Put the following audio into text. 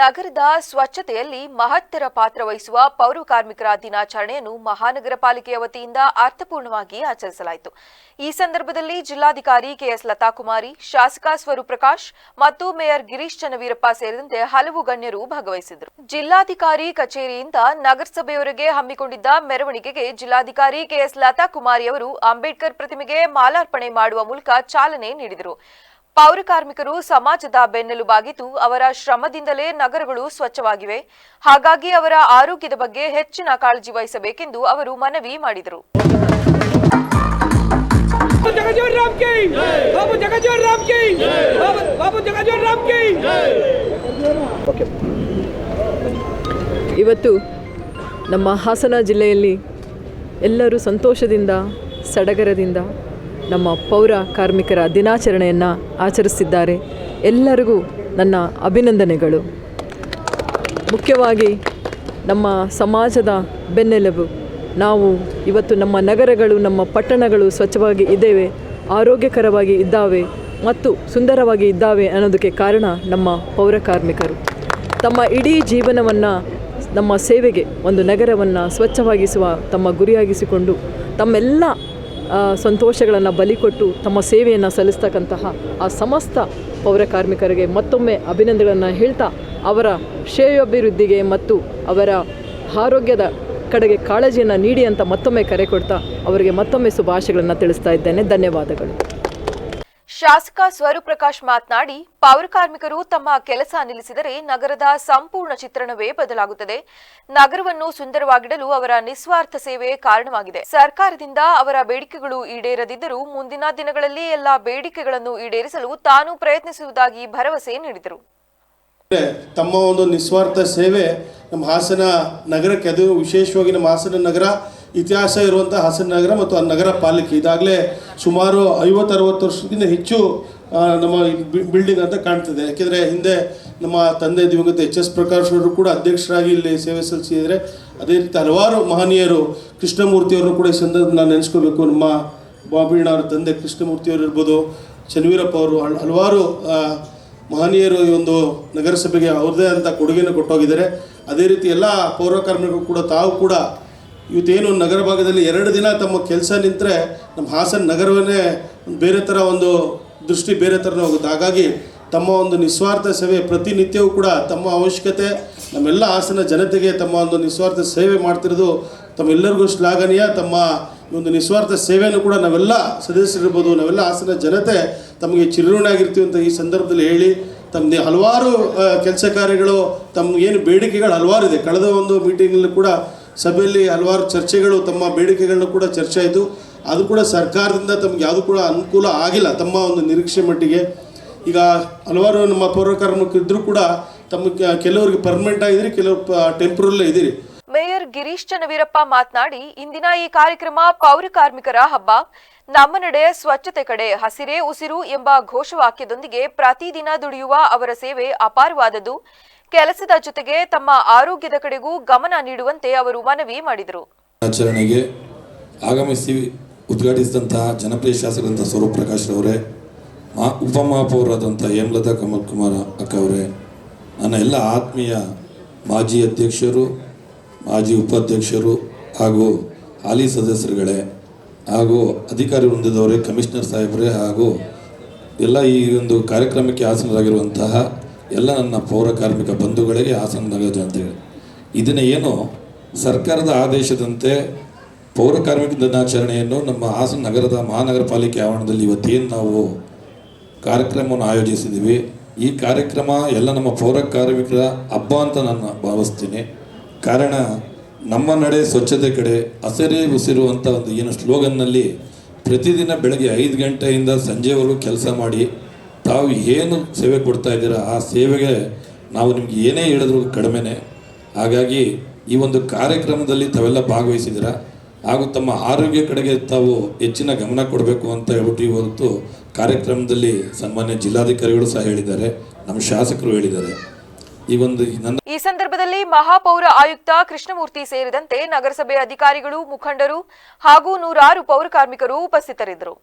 ನಗರದ ಸ್ವಚ್ಛತೆಯಲ್ಲಿ ಮಹತ್ತರ ಪಾತ್ರ ವಹಿಸುವ ಪೌರ ಕಾರ್ಮಿಕರ ದಿನಾಚರಣೆಯನ್ನು ಮಹಾನಗರ ಪಾಲಿಕೆಯ ವತಿಯಿಂದ ಅರ್ಥಪೂರ್ಣವಾಗಿ ಆಚರಿಸಲಾಯಿತು. ಈ ಸಂದರ್ಭದಲ್ಲಿ ಜಿಲ್ಲಾಧಿಕಾರಿ ಕೆಎಸ್ ಲತಾಕುಮಾರಿ, ಶಾಸಕ ಸ್ವರೂಪ್ ಪ್ರಕಾಶ್ ಮತ್ತು ಮೇಯರ್ ಗಿರೀಶ್ ಚನ್ನವೀರಪ್ಪ ಸೇರಿದಂತೆ ಹಲವು ಗಣ್ಯರು ಭಾಗವಹಿಸಿದರು ಜಿಲ್ಲಾಧಿಕಾರಿ ಕಚೇರಿಯಿಂದ ನಗರಸಭೆಯವರೆಗೆ ಹಮ್ಮಿಕೊಂಡಿದ್ದ ಮೆರವಣಿಗೆಗೆ ಜಿಲ್ಲಾಧಿಕಾರಿ ಕೆಎಸ್ ಲತಾಕುಮಾರಿ ಅವರು ಅಂಬೇಡ್ಕರ್ ಪ್ರತಿಮೆಗೆ ಮಾಲಾರ್ಪಣೆ ಮಾಡುವ ಮೂಲಕ ಚಾಲನೆ ನೀಡಿದರು. ಪೌರಕಾರ್ಮಿಕರು ಸಮಾಜದ ಬೆನ್ನೆಲುಬಾಗಿದ್ದು ಅವರ ಶ್ರಮದಿಂದಲೇ ನಗರಗಳು ಸ್ವಚ್ಛವಾಗಿವೆ. ಹಾಗಾಗಿ ಅವರ ಆರೋಗ್ಯದ ಬಗ್ಗೆ ಹೆಚ್ಚಿನ ಕಾಳಜಿ ವಹಿಸಬೇಕೆಂದು ಅವರು ಮನವಿ ಮಾಡಿದರು. ಇವತ್ತು ನಮ್ಮ ಹಾಸನ ಜಿಲ್ಲೆಯಲ್ಲಿ ಎಲ್ಲರೂ ಸಂತೋಷದಿಂದ ಸಡಗರದಿಂದ ನಮ್ಮ ಪೌರ ಕಾರ್ಮಿಕರ ದಿನಾಚರಣೆಯನ್ನು ಆಚರಿಸಿದ್ದಾರೆ. ಎಲ್ಲರಿಗೂ ನನ್ನ ಅಭಿನಂದನೆಗಳು. ಮುಖ್ಯವಾಗಿ ನಮ್ಮ ಸಮಾಜದ ಬೆನ್ನೆಲುಬು. ನಾವು ಇವತ್ತು ನಮ್ಮ ನಗರಗಳು, ನಮ್ಮ ಪಟ್ಟಣಗಳು ಸ್ವಚ್ಛವಾಗಿ ಇದ್ದೇವೆ, ಆರೋಗ್ಯಕರವಾಗಿ ಇದ್ದಾವೆ ಮತ್ತು ಸುಂದರವಾಗಿ ಇದ್ದಾವೆ ಅನ್ನೋದಕ್ಕೆ ಕಾರಣ ನಮ್ಮ ಪೌರ ಕಾರ್ಮಿಕರು. ತಮ್ಮ ಇಡೀ ಜೀವನವನ್ನು ನಮ್ಮ ಸೇವೆಗೆ, ಒಂದು ನಗರವನ್ನು ಸ್ವಚ್ಛವಾಗಿಸುವ ತಮ್ಮ ಗುರಿಯಾಗಿಸಿಕೊಂಡು ತಮ್ಮೆಲ್ಲ ಸಂತೋಷಗಳನ್ನು ಬಲಿಕೊಟ್ಟು ತಮ್ಮ ಸೇವೆಯನ್ನು ಸಲ್ಲಿಸ್ತಕ್ಕಂತಹ ಆ ಸಮಸ್ತ ಪೌರ ಕಾರ್ಮಿಕರಿಗೆ ಮತ್ತೊಮ್ಮೆ ಅಭಿನಂದನೆಗಳನ್ನು ಹೇಳ್ತಾ ಅವರ ಶ್ರೇಯೋಭಿವೃದ್ಧಿಗೆ ಮತ್ತು ಅವರ ಆರೋಗ್ಯದ ಕಡೆಗೆ ಕಾಳಜಿಯನ್ನು ನೀಡಿ ಅಂತ ಮತ್ತೊಮ್ಮೆ ಕರೆ ಕೊಡ್ತಾ ಅವರಿಗೆ ಮತ್ತೊಮ್ಮೆ ಶುಭಾಶಯಗಳನ್ನು ತಿಳಿಸ್ತಾ ಇದ್ದೇನೆ. ಧನ್ಯವಾದಗಳು. ಶಾಸಕ ಸ್ವರೂಪ್ ಪ್ರಕಾಶ್ ಮಾತನಾಡಿ, ಪೌರ ಕಾರ್ಮಿಕರು ತಮ್ಮ ಕೆಲಸ ನಿಲ್ಲಿಸಿದರೆ ನಗರದ ಸಂಪೂರ್ಣ ಚಿತ್ರಣವೇ ಬದಲಾಗುತ್ತದೆ. ನಗರವನ್ನು ಸುಂದರವಾಗಿಡಲು ಅವರ ನಿಸ್ವಾರ್ಥ ಸೇವೆ ಕಾರಣವಾಗಿದೆ. ಸರ್ಕಾರದಿಂದ ಅವರ ಬೇಡಿಕೆಗಳು ಈಡೇರದಿದ್ದರೂ ಮುಂದಿನ ದಿನಗಳಲ್ಲಿ ಎಲ್ಲಾ ಬೇಡಿಕೆಗಳನ್ನು ಈಡೇರಿಸಲು ತಾನು ಪ್ರಯತ್ನಿಸುವುದಾಗಿ ಭರವಸೆ ನೀಡಿದರು. ತಮ್ಮ ಒಂದು ನಿಸ್ವಾರ್ಥ ಸೇವೆ ನಮ್ಮ ಹಾಸನ ನಗರಕ್ಕೆ, ಅದು ವಿಶೇಷವಾಗಿ ನಮ್ಮ ಹಾಸನ ನಗರ ಇತಿಹಾಸ ಇರುವಂಥ ಹಾಸನ ನಗರ ಮತ್ತು ಆ ನಗರ ಪಾಲಿಕೆ. ಇದಾಗಲೇ ಸುಮಾರು ಐವತ್ತು ಅರವತ್ತು ವರ್ಷಕ್ಕಿಂತ ಹೆಚ್ಚು ನಮ್ಮ ಬಿಲ್ಡಿಂಗ್ ಅಂತ ಕಾಣ್ತಿದೆ. ಯಾಕೆಂದರೆ ಹಿಂದೆ ನಮ್ಮ ತಂದೆ ದಿವಂಗತ ಎಚ್ ಎಸ್ ಪ್ರಕಾಶ್ ಅವರು ಕೂಡ ಅಧ್ಯಕ್ಷರಾಗಿ ಇಲ್ಲಿ ಸೇವೆ ಸಲ್ಲಿಸಿದರೆ, ಅದೇ ರೀತಿ ಹಲವಾರು ಮಹನೀಯರು ಕೃಷ್ಣಮೂರ್ತಿಯವರು ಕೂಡ ಈ ಸಂದರ್ಭ ನಾನು ನೆನೆಸ್ಕೋಬೇಕು ನಮ್ಮ ಬಾಬೀಣ್ಣ ಅವರ ತಂದೆ ಕೃಷ್ಣಮೂರ್ತಿಯವರು ಇರ್ಬೋದು ಚನ್ನವೀರಪ್ಪ ಅವರು, ಹಲ್- ಹಲವಾರು ಮಹನೀಯರು ಈ ಒಂದು ನಗರಸಭೆಗೆ ಅವ್ರದ್ದೇ ಅಂತ ಕೊಡುಗೆನ ಕೊಟ್ಟೋಗಿದ್ದಾರೆ. ಅದೇ ರೀತಿ ಎಲ್ಲ ಪೌರಕಾರ್ಮಿಕರು ಕೂಡ ತಾವು ಕೂಡ ಇವತ್ತೇನು ನಗರ ಭಾಗದಲ್ಲಿ ಎರಡು ದಿನ ತಮ್ಮ ಕೆಲಸ ನಿಂತರೆ ನಮ್ಮ ಹಾಸನ ನಗರವನ್ನೇ ಬೇರೆ ಥರ ಒಂದು ದೃಷ್ಟಿ ಬೇರೆ ಥರನೇ ಹೋಗುತ್ತೆ. ಹಾಗಾಗಿ ತಮ್ಮ ಒಂದು ನಿಸ್ವಾರ್ಥ ಸೇವೆ ಪ್ರತಿನಿತ್ಯವೂ ಕೂಡ ತಮ್ಮ ಅವಶ್ಯಕತೆ, ನಮ್ಮೆಲ್ಲ ಹಾಸನ ಜನತೆಗೆ ತಮ್ಮ ಒಂದು ನಿಸ್ವಾರ್ಥ ಸೇವೆ ಮಾಡ್ತಿರೋದು ತಮ್ಮೆಲ್ಲರಿಗೂ ಶ್ಲಾಘನೀಯ. ತಮ್ಮ ಒಂದು ನಿಸ್ವಾರ್ಥ ಸೇವೆಯನ್ನು ಕೂಡ ನಾವೆಲ್ಲ ಸದಸ್ಯರಿರ್ಬೋದು, ನಾವೆಲ್ಲ ಹಾಸನ ಜನತೆ ತಮಗೆ ಚಿರಋಣಿಯಾಗಿರ್ತೀವಿ ಅಂತ ಈ ಸಂದರ್ಭದಲ್ಲಿ ಹೇಳಿ ತಮ್ಮದೇ ಹಲವಾರು ಕೆಲಸ ಕಾರ್ಯಗಳು ತಮ್ಮ ಏನು ಬೇಡಿಕೆಗಳು ಹಲವಾರು ಇದೆ. ಕಳೆದ ಒಂದು ಮೀಟಿಂಗಲ್ಲೂ ಕೂಡ ಸಭೆಯಲ್ಲಿ ಹಲವಾರು ಚರ್ಚೆಗಳು, ತಮ್ಮ ಬೇಡಿಕೆಗಳನ್ನ ಕೂಡ ಚರ್ಚೆ ಆಯಿತು. ಅದು ಕೂಡ ಸರ್ಕಾರದಿಂದ ತಮ್ಗೆ ಯಾವುದು ಕೂಡ ಅನುಕೂಲ ಆಗಿಲ್ಲ ತಮ್ಮ ಒಂದು ನಿರೀಕ್ಷೆ ಮಟ್ಟಿಗೆ. ಈಗ ಹಲವಾರು ನಮ್ಮ ಪೌರ ಕಾರ್ಮಿಕರು ಕೂಡ ತಮ್ಮ ಕೆಲವರಿಗೆ ಪರ್ಮನೆಂಟ್ ಆಗಿದ್ದೀರಿ ಕೆಲವರು ಟೆಂಪ್ರಲ್ಲೇ ಇದ್ದೀರಿ. ಮೇಯರ್ ಗಿರೀಶ್ ಚನ್ನವೀರಪ್ಪ ಮಾತನಾಡಿ, ಇಂದಿನ ಈ ಕಾರ್ಯಕ್ರಮ ಪೌರ ಕಾರ್ಮಿಕರ ಹಬ್ಬ. ನಮ್ಮ ನಡೆ ಸ್ವಚ್ಛತೆ ಕಡೆ ಹಸಿರೇ ಉಸಿರು ಎಂಬ ಘೋಷವಾಕ್ಯದೊಂದಿಗೆ ಪ್ರತಿದಿನ ದುಡಿಯುವ ಅವರ ಸೇವೆ ಅಪಾರವಾದದ್ದು. ಕೆಲಸದ ಜೊತೆಗೆ ತಮ್ಮ ಆರೋಗ್ಯದ ಕಡೆಗೂ ಗಮನ ನೀಡುವಂತೆ ಅವರು ಮನವಿ ಮಾಡಿದರು. ಆಚರಣೆಗೆ ಆಗಮಿಸಿ ಉದ್ಘಾಟಿಸಿದಂತಹ ಜನಪ್ರಿಯ ಶಾಸಕರಂತಹ ಸ್ವರೂಪ್ ಪ್ರಕಾಶ್ ಅವರೇ ಮಾ ಉಪಮಹಾಪೌರರಾದಂಥ ಹೇಮಲತಾ ಕಮಲ್ ಕುಮಾರ್ ಅಕ್ಕ ಅವರೇ ನನ್ನ ಎಲ್ಲ ಆತ್ಮೀಯ ಮಾಜಿ ಅಧ್ಯಕ್ಷರು, ಮಾಜಿ ಉಪಾಧ್ಯಕ್ಷರು ಹಾಗೂ ಹಾಲಿ ಸದಸ್ಯರುಗಳೇ ಹಾಗೂ ಅಧಿಕಾರಿ ವೃಂದದವರೇ, ಕಮಿಷನರ್ ಸಾಹೇಬರೇ ಹಾಗೂ ಎಲ್ಲ ಈ ಒಂದು ಕಾರ್ಯಕ್ರಮಕ್ಕೆ ಆಸನರಾಗಿರುವಂತಹ ಎಲ್ಲ ನನ್ನ ಪೌರ ಕಾರ್ಮಿಕ ಬಂಧುಗಳಿಗೆ ಹಾಸನ ನಗರ ಅಂತೇಳಿ ಇದನ್ನು ಏನು ಸರ್ಕಾರದ ಆದೇಶದಂತೆ ಪೌರ ಕಾರ್ಮಿಕ ದಿನಾಚರಣೆಯನ್ನು ನಮ್ಮ ಹಾಸನ ನಗರದ ಮಹಾನಗರ ಪಾಲಿಕೆ ಆವರಣದಲ್ಲಿ ಇವತ್ತೇನು ನಾವು ಕಾರ್ಯಕ್ರಮವನ್ನು ಆಯೋಜಿಸಿದ್ದೀವಿ. ಈ ಕಾರ್ಯಕ್ರಮ ಎಲ್ಲ ನಮ್ಮ ಪೌರ ಕಾರ್ಮಿಕರ ಹಬ್ಬ ಅಂತ ನಾನು ಭಾವಿಸ್ತೀನಿ. ಕಾರಣ ನಮ್ಮ ನಡೆ ಸ್ವಚ್ಛತೆ ಕಡೆ ಹಸಿರೇ ಉಸಿರು ಒಂದು ಏನು ಸ್ಲೋಗನ್ನಲ್ಲಿ ಪ್ರತಿದಿನ ಬೆಳಗ್ಗೆ ಐದು ಗಂಟೆಯಿಂದ ಸಂಜೆವರೆಗೂ ಕೆಲಸ ಮಾಡಿ ತಾವು ಏನು ಸೇವೆ ಕೊಡ್ತಾ ಇದ್ದೀರಾ, ಆ ಸೇವೆಗೆ ನಾವು ನಿಮ್ಗೆ ಏನೇ ಹೇಳಿದ್ರು ಕಡಿಮೆನೆ. ಹಾಗಾಗಿ ಈ ಒಂದು ಕಾರ್ಯಕ್ರಮದಲ್ಲಿ ತಾವೆಲ್ಲ ಭಾಗವಹಿಸಿದ್ದೀರಾ, ಹಾಗೂ ತಮ್ಮ ಆರೋಗ್ಯ ಕಡೆಗೆ ತಾವು ಹೆಚ್ಚಿನ ಗಮನ ಕೊಡಬೇಕು ಅಂತ ಹೇಳ್ಬಿಟ್ಟು ಇವತ್ತು ಕಾರ್ಯಕ್ರಮದಲ್ಲಿ ಸನ್ಮಾನ್ಯ ಜಿಲ್ಲಾಧಿಕಾರಿಗಳು ಸಹ ಹೇಳಿದ್ದಾರೆ, ನಮ್ಮ ಶಾಸಕರು ಹೇಳಿದ್ದಾರೆ. ಈ ಒಂದು ಈ ಸಂದರ್ಭದಲ್ಲಿ ಮಹಾಪೌರ ಆಯುಕ್ತ ಕೃಷ್ಣಮೂರ್ತಿ ಸೇರಿದಂತೆ ನಗರಸಭೆ ಅಧಿಕಾರಿಗಳು, ಮುಖಂಡರು ಹಾಗೂ ನೂರಾರು ಪೌರ ಕಾರ್ಮಿಕರು ಉಪಸ್ಥಿತರಿದ್ದರು.